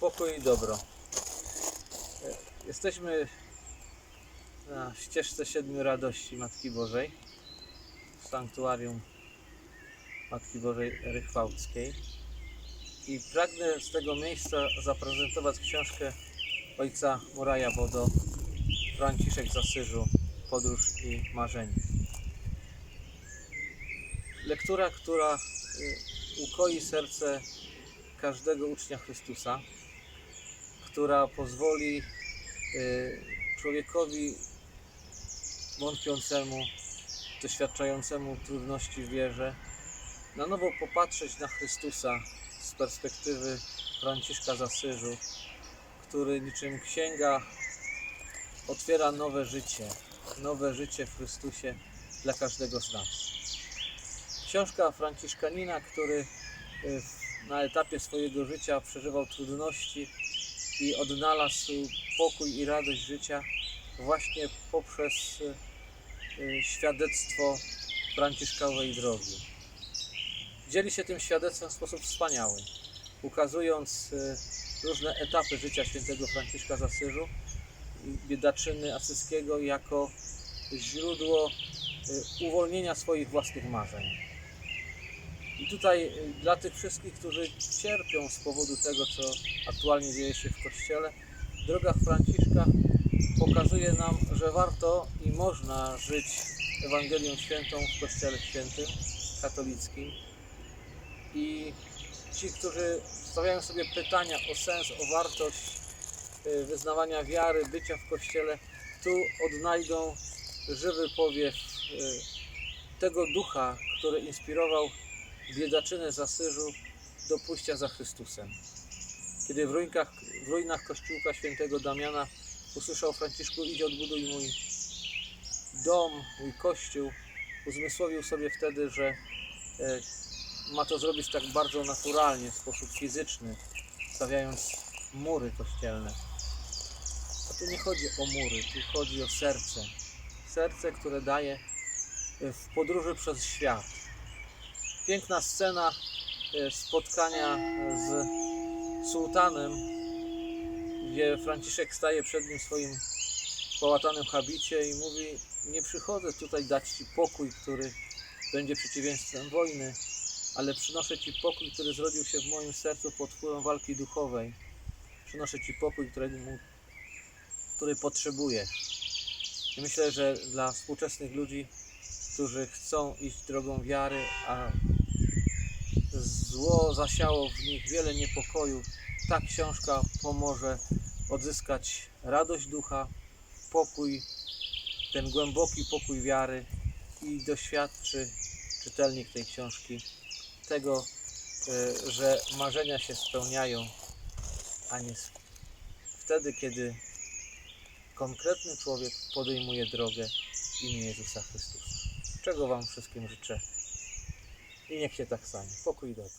Pokój i dobro. E, Jesteśmy na ścieżce Siedmiu Radości Matki Bożej w sanktuarium Matki Bożej Rychwałckiej i pragnę z tego miejsca zaprezentować książkę ojca Muraja Bodo Franciszek z Asyżu Podróż i marzenie. Lektura, która y, ukoi serce każdego ucznia Chrystusa, która pozwoli y, człowiekowi wątpiącemu, doświadczającemu trudności w wierze, na nowo popatrzeć na Chrystusa z perspektywy Franciszka z który niczym księga otwiera nowe życie, nowe życie w Chrystusie dla każdego z nas. Książka Franciszkanina, który y, na etapie swojego życia przeżywał trudności i odnalazł pokój i radość życia właśnie poprzez y, y, świadectwo Franciszkowej drogi. Dzieli się tym świadectwem w sposób wspaniały, ukazując y, różne etapy życia świętego Franciszka z Asyżu biedaczyny asyskiego jako źródło uwolnienia swoich własnych marzeń. I tutaj y, dla tych wszystkich, którzy cierpią z powodu tego, co aktualnie dzieje się w Kościele, droga Franciszka pokazuje nam, że warto i można żyć Ewangelią Świętą w Kościele Świętym, katolickim. I ci, którzy stawiają sobie pytania o sens, o wartość y, wyznawania wiary, bycia w Kościele, tu odnajdą żywy powiew y, tego ducha, który inspirował biedaczynę z Asyżu do pójścia za Chrystusem. Kiedy w ruinkach, w ruinach kościółka świętego Damiana usłyszał Franciszku, idź odbuduj mój dom, mój kościół, uzmysłowił sobie wtedy, że e, ma to zrobić tak bardzo naturalnie, w sposób fizyczny, stawiając mury kościelne. A tu nie chodzi o mury, tu chodzi o serce. Serce, które daje e, w podróży przez świat. Piękna scena e, spotkania z sułtanem, gdzie Franciszek staje przed nim w swoim połatanym habicie i mówi: Nie przychodzę tutaj dać ci pokój, który będzie przeciwieństwem wojny, ale przynoszę ci pokój, który zrodził się w moim sercu pod wpływem walki duchowej. Przynoszę ci pokój, którego, który potrzebujesz. I myślę, że dla współczesnych ludzi, którzy chcą iść drogą wiary, a zło zasiało w nich wiele niepokoju, ta książka pomoże odzyskać radość ducha, pokój, ten głęboki pokój wiary i doświadczy czytelnik tej książki tego, e, że marzenia się spełniają, a nie wtedy, kiedy konkretny człowiek podejmuje drogę w imię Jezusa Chrystusa. Czego Wam wszystkim życzę i niech się tak stanie. Pokój i dobro.